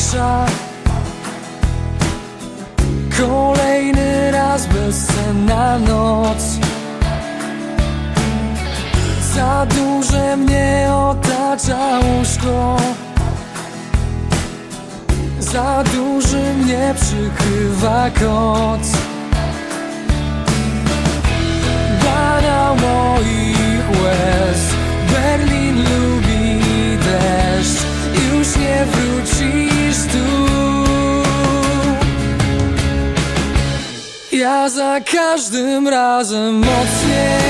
otacza Kolejny raz bezsenna noc. Za duże mnie otacza łóżko. Za duży mnie przykrywa koc Za każdym razem mocniej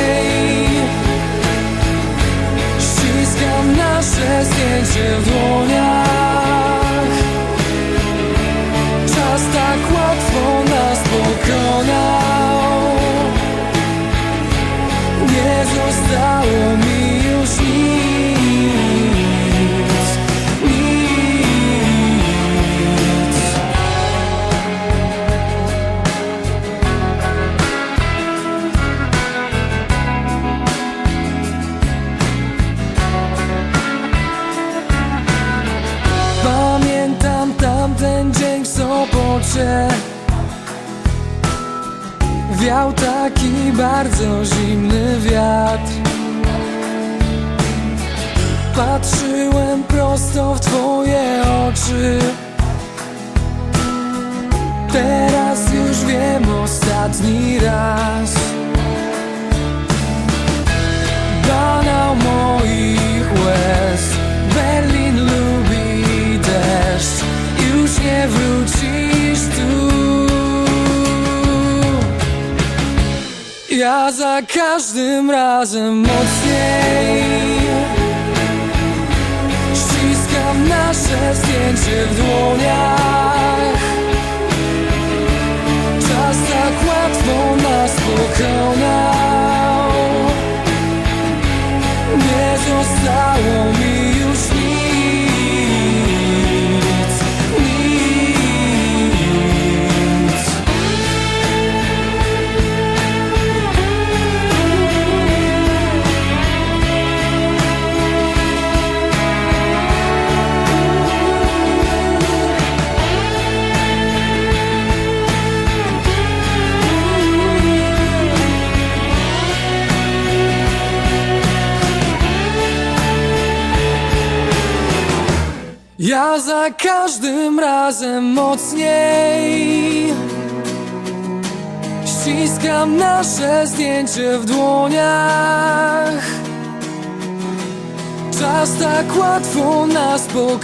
Wiał taki bardzo zimny wiatr. Patrzyłem prosto w twoje oczy Ja za każdym razem mocniej Ściskam nasze zdjęcie w dłoniach. Czas tak łatwo nas pokonał Ja za każdym razem mocniej Ściskam nasze zdjęcie w dłoniach. Czas tak łatwo nas pokonał